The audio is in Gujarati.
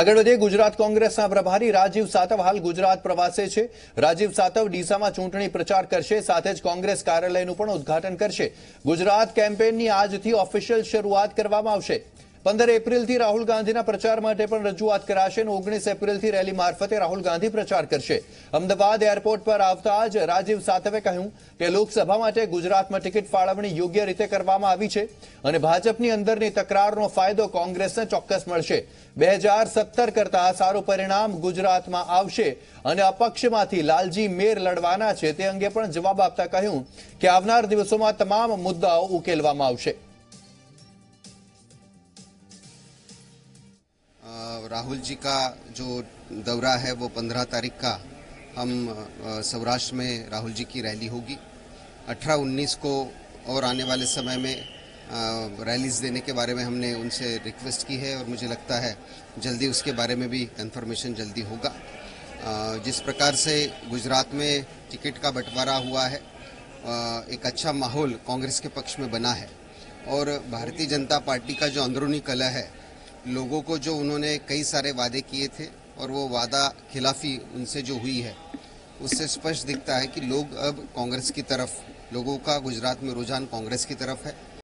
આગળ વતી ગુજરાત કોંગ્રેસના પ્રભારી राजीव સાતવ હાલ ગુજરાત પ્રવાસે છે राजीव સાતવ ડીસામાં ચૂંટણી પ્રચાર કરશે સાથે જ કોંગ્રેસ કાર્યાલયનું પણ ઉદ્ઘાટન કરશે ગુજરાત કેમ્પેનની આજથી ઓફિશિયલ શરૂઆત કરવામાં આવશે પંદર એપ્રિલથી રાહુલ ગાંધીના પ્રચાર માટે પણ રજૂઆત કરાશે અને ઓગણીસ એપ્રિલથી રેલી મારફતે રાહુલ ગાંધી પ્રચાર કરશે અમદાવાદ એરપોર્ટ પર આવતા જ રાજીવ સાથવે કહ્યું કે લોકસભા માટે ગુજરાતમાં ટિકિટ ફાળવણી યોગ્ય રીતે કરવામાં આવી છે અને ભાજપની અંદરની તકરારનો ફાયદો કોંગ્રેસને ચોક્કસ મળશે બે હજાર સત્તર કરતા સારું પરિણામ ગુજરાતમાં આવશે અને અપક્ષમાંથી લાલજી મેર લડવાના છે તે અંગે પણ જવાબ આપતા કહ્યું કે આવનાર દિવસોમાં તમામ મુદ્દાઓ ઉકેલવામાં આવશે राहुल जी का जो दौरा है वो पंद्रह तारीख का हम सौराष्ट्र में राहुल जी की रैली होगी अठारह उन्नीस को और आने वाले समय में रैलीज देने के बारे में हमने उनसे रिक्वेस्ट की है और मुझे लगता है जल्दी उसके बारे में भी कंफर्मेशन जल्दी होगा जिस प्रकार से गुजरात में टिकट का बंटवारा हुआ है एक अच्छा माहौल कांग्रेस के पक्ष में बना है और भारतीय जनता पार्टी का जो अंदरूनी कला है लोगों को जो उन्होंने कई सारे वादे किए थे और वो वादा खिलाफी उनसे जो हुई है उससे स्पष्ट दिखता है कि लोग अब कांग्रेस की तरफ लोगों का गुजरात में रुझान कांग्रेस की तरफ है